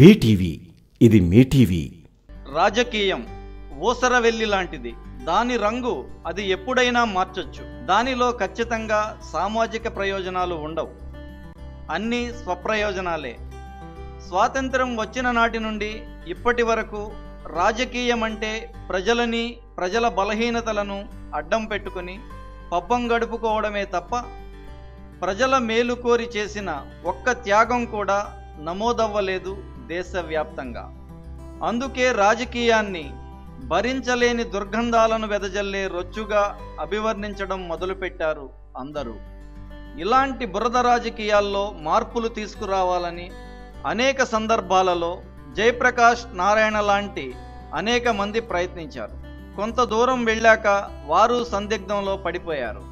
BTV ఇది మీ TV. రాజకీయం ఊసరవెల్లి లాంటిది. దాని రంగు అది ఎప్పుడైనా మార్చొచ్చు. దానిలో ఖచ్చితంగా సామాజిక ప్రయోజనాలు ఉండవు. అన్నీ స్వప్రయోజనాలే. స్వాతంత్రం వచ్చిన నాటి నుండి ఇప్పటి వరకు రాజకీయం అంటే ప్రజలని ప్రజల బలహీనతలను అడ్డం పెట్టుకుని పబ్బం గడుపుకోవడమే తప్ప ప్రజల మేలు కోరి చేసిన ఒక్క త్యాగం కూడా నమోదవ్వలేదు దేశవ్యాప్తంగా. అందుకే రాజకీయాన్ని భరించలేని దుర్గంధాలను వెదజల్లే రొచ్చుగా అభివర్ణించడం మొదలుపెట్టారు అందరూ. ఇలాంటి బురద రాజకీయాల్లో మార్పులు తీసుకురావాలని అనేక సందర్భాలలో జయప్రకాష్ నారాయణ లాంటి అనేక మంది ప్రయత్నించారు. కొంత దూరం వెళ్ళాక వారు సందిగ్ధంలో పడిపోయారు.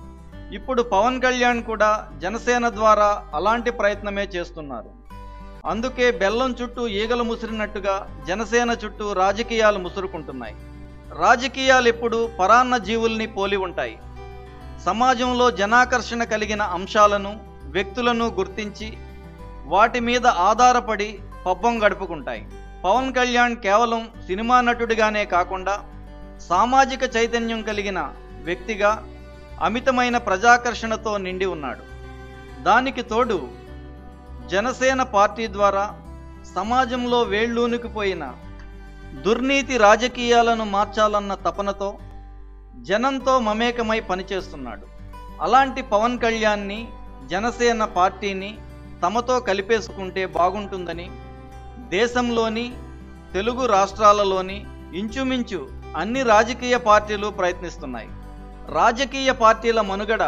ఇప్పుడు పవన్ కళ్యాణ్ కూడా జనసేన ద్వారా అలాంటి ప్రయత్నమే చేస్తున్నారు. అందుకే బెల్లం చుట్టూ ఈగలు ముసిరినట్టుగా జనసేన చుట్టూ రాజకీయాలు ముసురుకుంటున్నాయి. రాజకీయాలు ఎప్పుడు పరాన్న జీవుల్ని పోలి ఉంటాయి. సమాజంలో జనాకర్షణ కలిగిన అంశాలను వ్యక్తులను గుర్తించి వాటి మీద ఆధారపడి పబ్బం గడుపుకుంటాయి. పవన్ కళ్యాణ్ కేవలం సినిమా నటుడిగానే కాకుండా సామాజిక చైతన్యం కలిగిన వ్యక్తిగా అమితమైన ప్రజాకర్షణతో నిండి ఉన్నాడు. దానికి తోడు జనసేన పార్టీ ద్వారా సమాజంలో వేళ్ళూనుకుపోయిన దుర్నీతి రాజకీయాలను మార్చాలన్న తపనతో జనంతో మమేకమై పనిచేస్తున్నాడు. అలాంటి పవన్ కళ్యాణ్ని జనసేన పార్టీని తమతో కలిపేసుకుంటే బాగుంటుందని దేశంలోని తెలుగు రాష్ట్రాలలోని ఇంచుమించు అన్ని రాజకీయ పార్టీలు ప్రయత్నిస్తున్నాయి. రాజకీయ పార్టీల మనుగడ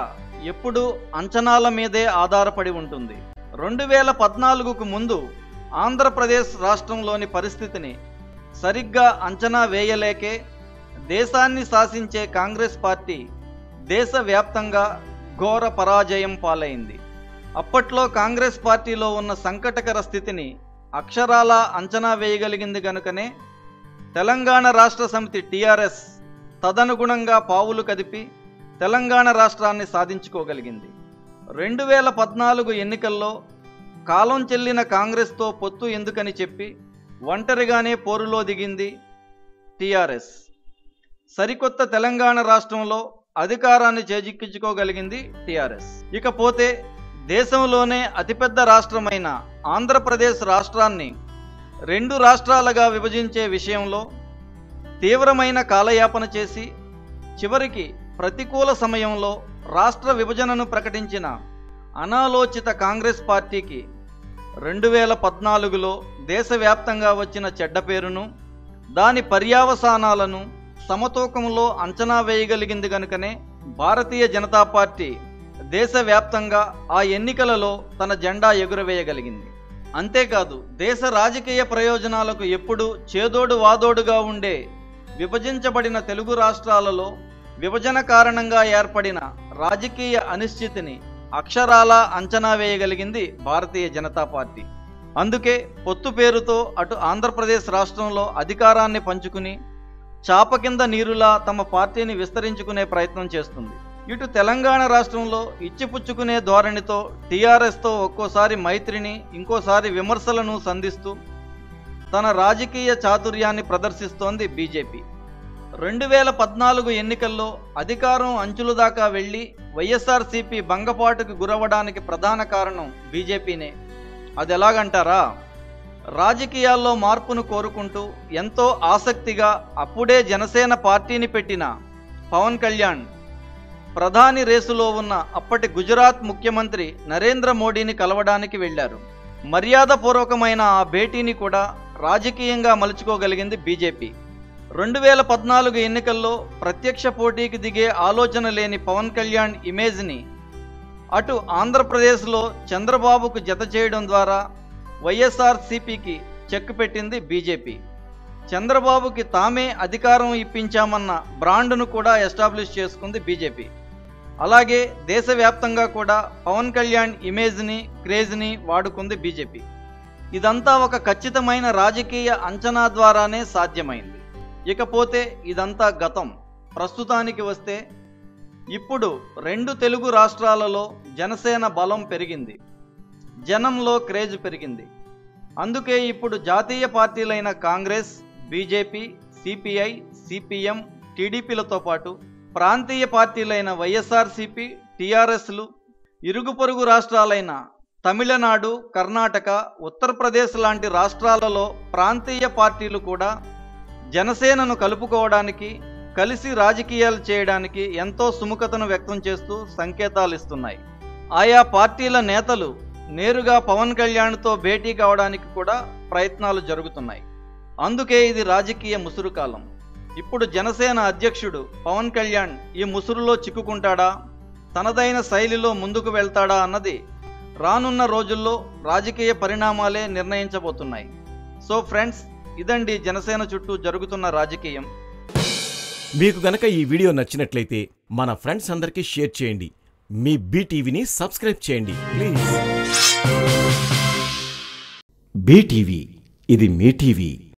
ఎప్పుడూ అంచనాల మీదే ఆధారపడి ఉంటుంది. రెండు వేల పద్నాలుగుకు ముందు ఆంధ్రప్రదేశ్ రాష్ట్రంలోని పరిస్థితిని సరిగ్గా అంచనా వేయలేకే దేశాన్ని శాసించే కాంగ్రెస్ పార్టీ దేశవ్యాప్తంగా ఘోర పరాజయం పాలైంది. అప్పట్లో కాంగ్రెస్ పార్టీలో ఉన్న సంకటకర స్థితిని అక్షరాల అంచనా వేయగలిగింది గనుకనే తెలంగాణ రాష్ట్ర సమితి టీఆర్ఎస్ తదనుగుణంగా పావులు కదిపి తెలంగాణ రాష్ట్రాన్ని సాధించుకోగలిగింది. రెండు వేల పద్నాలుగు ఎన్నికల్లో కాలం చెల్లిన కాంగ్రెస్తో పొత్తు ఎందుకని చెప్పి ఒంటరిగానే పోరులో దిగింది టీఆర్ఎస్. సరికొత్త తెలంగాణ రాష్ట్రంలో అధికారాన్ని చేజిక్కించుకోగలిగింది టీఆర్ఎస్. ఇకపోతే దేశంలోనే అతిపెద్ద రాష్ట్రమైన ఆంధ్రప్రదేశ్ రాష్ట్రాన్ని రెండు రాష్ట్రాలుగా విభజించే విషయంలో తీవ్రమైన కాలయాపన చేసి చివరికి ప్రతికూల సమయంలో రాష్ట్ర విభజనను ప్రకటించిన అనాలోచిత కాంగ్రెస్ పార్టీకి రెండు వేల పద్నాలుగులో దేశవ్యాప్తంగా వచ్చిన చెడ్డ పేరును దాని పర్యావసానాలను సమతూకంలో అంచనా వేయగలిగింది గనుకనే భారతీయ జనతా పార్టీ దేశవ్యాప్తంగా ఆ ఎన్నికలలో తన జెండా ఎగురవేయగలిగింది. అంతేకాదు దేశ రాజకీయ ప్రయోజనాలకు ఎప్పుడూ చేదోడు వాదోడుగా ఉండే విభజించబడిన తెలుగు రాష్ట్రాలలో విభజన కారణంగా ఏర్పడిన రాజకీయ అనిశ్చితిని అక్షరాల అంచనా వేయగలిగింది భారతీయ జనతా పార్టీ. అందుకే పొత్తు పేరుతో అటు ఆంధ్రప్రదేశ్ రాష్ట్రంలో అధికారాన్ని పంచుకుని చాప కింద నీరులా తమ పార్టీని విస్తరించుకునే ప్రయత్నం చేస్తుంది. ఇటు తెలంగాణ రాష్ట్రంలో ఇచ్చిపుచ్చుకునే ధోరణితో టీఆర్ఎస్తో ఒక్కోసారి మైత్రిని ఇంకోసారి విమర్శలను సంధిస్తూ తన రాజకీయ చాతుర్యాన్ని ప్రదర్శిస్తోంది బీజేపీ. రెండు వేల పద్నాలుగు ఎన్నికల్లో అధికారం అంచుల దాకా వెళ్ళి వైఎస్ఆర్సీపీ భంగపాటుకు గురవడానికి ప్రధాన కారణం బీజేపీనే. అది ఎలాగంటారా? రాజకీయాల్లో మార్పును కోరుకుంటూ ఎంతో ఆసక్తిగా అప్పుడే జనసేన పార్టీని పెట్టిన పవన్ కళ్యాణ్ ప్రధాని రేసులో ఉన్న అప్పటి గుజరాత్ ముఖ్యమంత్రి నరేంద్ర మోడీని కలవడానికి వెళ్ళారు మర్యాదపూర్వకమైన ఆ భేటీని కూడా రాజకీయంగా మలుచుకోగలిగింది బీజేపీ. రెండు వేల పద్నాలుగు ఎన్నికల్లో ప్రత్యక్ష పోటీకి దిగే ఆలోచన లేని పవన్ కళ్యాణ్ ఇమేజ్ని అటు ఆంధ్రప్రదేశ్లో చంద్రబాబుకు జత చేయడం ద్వారా వైఎస్ఆర్సీపీకి చెక్ పెట్టింది బీజేపీ. చంద్రబాబుకి తామే అధికారం ఇప్పించామన్న బ్రాండ్ను కూడా ఎస్టాబ్లిష్ చేసుకుంది బీజేపీ. అలాగే దేశవ్యాప్తంగా కూడా పవన్ కళ్యాణ్ ఇమేజ్ని క్రేజ్ని వాడుకుంది బీజేపీ. ఇదంతా ఒక ఖచ్చితమైన రాజకీయ అంచనా ద్వారానే సాధ్యమైంది. ఇకపోతే ఇదంతా గతం. ప్రస్తుతానికి వస్తే ఇప్పుడు రెండు తెలుగు రాష్ట్రాలలో జనసేన బలం పెరిగింది. జనంలో క్రేజ్ పెరిగింది. అందుకే ఇప్పుడు జాతీయ పార్టీలైన కాంగ్రెస్ బీజేపీ సిపిఐ సిపిఎం టీడీపీలతో పాటు ప్రాంతీయ పార్టీలైన వైఎస్ఆర్సిపి టీఆర్ఎస్లు ఇరుగు పొరుగు రాష్ట్రాలైన తమిళనాడు కర్ణాటక ఉత్తరప్రదేశ్ లాంటి రాష్ట్రాలలో ప్రాంతీయ పార్టీలు కూడా జనసేనను కలుపుకోవడానికి కలిసి రాజకీయాలు చేయడానికి ఎంతో సుముఖతను వ్యక్తం చేస్తూ సంకేతాలు ఇస్తున్నాయి. ఆయా పార్టీల నేతలు నేరుగా పవన్ కళ్యాణ్తో భేటీ కావడానికి కూడా ప్రయత్నాలు జరుగుతున్నాయి. అందుకే ఇది రాజకీయ ముసురు కాలం ఇప్పుడు జనసేన అధ్యక్షుడు పవన్ కళ్యాణ్ ఈ ముసురులో చిక్కుకుంటాడా? తనదైన శైలిలో ముందుకు వెళ్తాడా అన్నది రానున్న రోజుల్లో రాజకీయ పరిణామాలే నిర్ణయించబోతున్నాయి. సో ఫ్రెండ్స్ ఇదండి జనసేన చుట్టూ జరుగుతున్న రాజకీయం. మీకు గనక ఈ వీడియో నచ్చినట్లయితే మన ఫ్రెండ్స్ అందరికీ షేర్ చేయండి. మీ బీటీవీని సబ్స్క్రైబ్ చేయండి. ప్లీజ్. బీటీవీ ఇది మీ టీవీ.